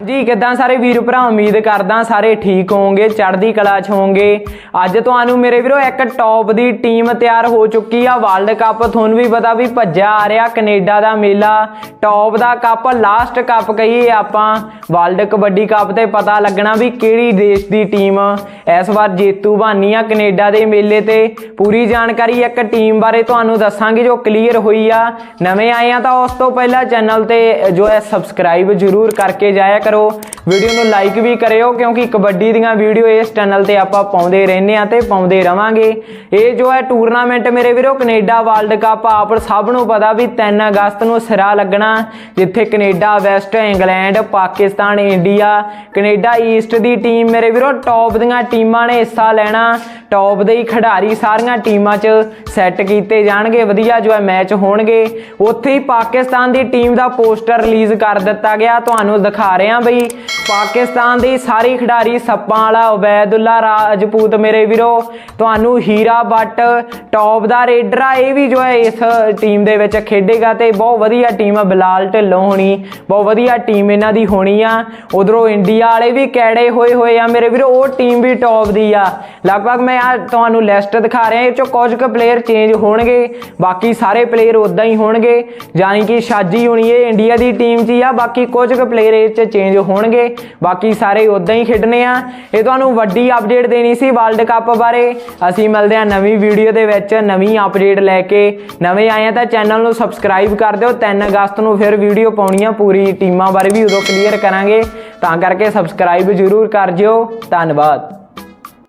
ਜੀ, ਕਿਦਾਂ ਸਾਰੇ ਵੀਰ ਭਰਾ, ਉਮੀਦ ਕਰਦਾ ਸਾਰੇ ਠੀਕ ਹੋਵੋਗੇ, ਚੜ੍ਹਦੀ ਕਲਾ 'ਚ ਹੋਵੋਗੇ। ਅੱਜ ਤੁਹਾਨੂੰ ਮੇਰੇ ਵੀਰੋ ਇੱਕ ਟੌਪ ਦੀ ਟੀਮ ਤਿਆਰ ਹੋ ਚੁੱਕੀ ਆ ਵਰਲਡ ਕੱਪ ਤੁਹਾਨੂੰ ਵੀ ਪਤਾ ਵੀ ਭੱਜਿਆ ਆ ਰਿਹਾ, ਕੈਨੇਡਾ ਦਾ ਮੇਲਾ ਟੌਪ ਦਾ ਕੱਪ ਲਾਸਟ ਕੱਪ ਕਹੀਏ ਆਪਾਂ। ਵਰਲਡ ਕਬੱਡੀ ਕੱਪ ਤੇ ਪਤਾ ਲੱਗਣਾ ਵੀ ਕਿਹੜੀ ਦੇਸ਼ ਦੀ ਟੀਮ ਇਸ ਵਾਰ ਜੇਤੂ ਬਾਨੀ ਆ ਕੈਨੇਡਾ ਦੇ ਮੇਲੇ ਤੇ। ਪੂਰੀ ਜਾਣਕਾਰੀ ਇੱਕ ਟੀਮ ਬਾਰੇ ਤੁਹਾਨੂੰ ਦੱਸਾਂਗੇ ਜੋ ਕਲੀਅਰ ਹੋਈ ਆ। ਨਵੇਂ ਆਏ ਆ ਤਾਂ ਉਸ ਤੋਂ ਪਹਿਲਾਂ ਚੈਨਲ ਤੇ ਜੋ ਹੈ ਸਬਸਕ੍ਰਾਈਬ ਜਰੂਰ ਕਰਕੇ ਜਾਇਆ ਕਰੋ। ਵੀਡੀਓ ਨੂੰ ਲਾਈਕ ਵੀ ਕਰਿਓ ਕਿਉਂਕਿ ਕਬੱਡੀ ਦੀਆਂ ਵੀਡੀਓ ਇਸ ਚੈਨਲ ਤੇ ਆਪਾਂ ਪਾਉਂਦੇ ਰਹਿੰਦੇ ਆ ਤੇ ਪਾਉਂਦੇ ਰਵਾਂਗੇ। ਇਹ ਜੋ ਹੈ ਟੂਰਨਾਮੈਂਟ ਮੇਰੇ ਵੀਰੋ, ਕੈਨੇਡਾ ਵਰਲਡ ਕੱਪ ਆਪ ਸਭ ਨੂੰ ਪਤਾ ਵੀ 3 ਅਗਸਤ ਨੂੰ ਸਿਰਾ ਲੱਗਣਾ, ਜਿੱਥੇ Canada, west England, Pakistan, India, Canada east ਦੀ ਟੀਮ ਮੇਰੇ ਵੀਰੋ ਟੌਪ ਦੀਆਂ ਟੀਮਾਂ ਨੇ ਹਿੱਸਾ ਲੈਣਾ। ਟੌਪ ਦੇ ਹੀ ਖਿਡਾਰੀ ਸਾਰੀਆਂ ਟੀਮਾਂ 'ਚ ਸੈੱਟ ਕੀਤੇ ਜਾਣਗੇ। ਵਧੀਆ ਜੋ ਹੈ ਮੈਚ ਹੋਣਗੇ। ਉੱਥੇ ਹੀ ਪਾਕਿਸਤਾਨ ਦੀ ਟੀਮ ਦਾ ਪੋਸਟਰ ਰਿਲੀਜ਼ ਕਰ ਦਿੱਤਾ ਗਿਆ। ਤੁਹਾਨੂੰ ਦਿਖਾ ਰਿਹਾ ਬਈ, ਪਾਕਿਸਤਾਨ ਦੀ ਸਾਰੀ ਖਿਡਾਰੀ ਸੱਪਾਂ ਵਾਲਾ ਉਬੈਦੁੱਲਾ ਰਾਜਪੂਤ ਮੇਰੇ ਵੀਰੋ, ਤੁਹਾਨੂੰ ਹੀਰਾ ਬੱਟ ਟੌਪ ਦਾ ਰੇਡਰ ਆ, ਇਹ ਵੀ ਜੋ ਹੈ ਇਸ ਟੀਮ ਦੇ ਵਿੱਚ ਖੇਡੇਗਾ ਤੇ ਬਹੁਤ ਵਧੀਆ ਟੀਮ ਆ, ਬਿਲਾਲ ਢਿੱਲੋਂ ਹੋਣੀ, ਬਹੁਤ ਵਧੀਆ ਟੀਮ ਇਹਨਾਂ ਦੀ ਹੋਣੀ ਆ। ਉਧਰੋਂ ਇੰਡੀਆ ਵਾਲੇ ਵੀ ਕੈੜੇ ਹੋਏ ਹੋਏ ਆ ਮੇਰੇ ਵੀਰੋ, ਉਹ ਟੀਮ ਵੀ ਟੌਪ ਦੀ ਆ। ਲਗਭਗ ਮੈਂ ਆ ਤੁਹਾਨੂੰ ਲਿਸਟ ਦਿਖਾ ਰਿਹਾ, ਇਹ ਚੋਂ ਕੁਝ ਕੁ ਪਲੇਅਰ ਚੇਂਜ ਹੋਣਗੇ। ਬਾਕੀ ਸਾਰੇ ਪਲੇਅਰ ਉਦਾਂ ਹੀ ਹੋਣਗੇ। ਯਾਨੀ ਕਿ ਸ਼ਾਜੀ ਹੋਣੀ ਇਹ ਇੰਡੀਆ ਦੀ ਟੀਮ 'ਚ ਹੀ ਆ, ਬਾਕੀ ਕੁਝ ਕੁ ਪਲੇਅਰ ਇਹ 'ਚ ਚੇਂਜ ਹੋਣਗੇ। ਬਾਕੀ ਸਾਰੇ ਉਦਾਂ ਹੀ ਖੇਡਣੇ ਆ। ਇਹ ਤੁਹਾਨੂੰ ਵੱਡੀ ਅਪਡੇਟ ਦੇਣੀ ਸੀ ਵਰਲਡ ਕੱਪ ਬਾਰੇ। ਅਸੀਂ ਮਿਲਦੇ ਆ ਨਵੀਂ ਵੀਡੀਓ ਦੇ ਵਿੱਚ, ਨਵੀਂ ਅਪਡੇਟ ਲੈ ਕੇ। ਨਵੇਂ ਆਏ ਆ ਤਾਂ ਚੈਨਲ ਨੂੰ ਸਬਸਕ੍ਰਾਈਬ ਕਰ ਦਿਓ। 3 ਅਗਸਤ ਨੂੰ ਫਿਰ ਵੀਡੀਓ ਪਾਉਣੀ ਆ, ਪੂਰੀ ਟੀਮਾਂ ਬਾਰੇ ਵੀ ਉਦੋਂ ਕਲੀਅਰ ਕਰਾਂਗੇ। ਤਾਂ ਕਰਕੇ ਸਬਸਕ੍ਰਾਈਬ ਜ਼ਰੂਰ ਕਰ ਜਿਓ। ਧੰਨਵਾਦ।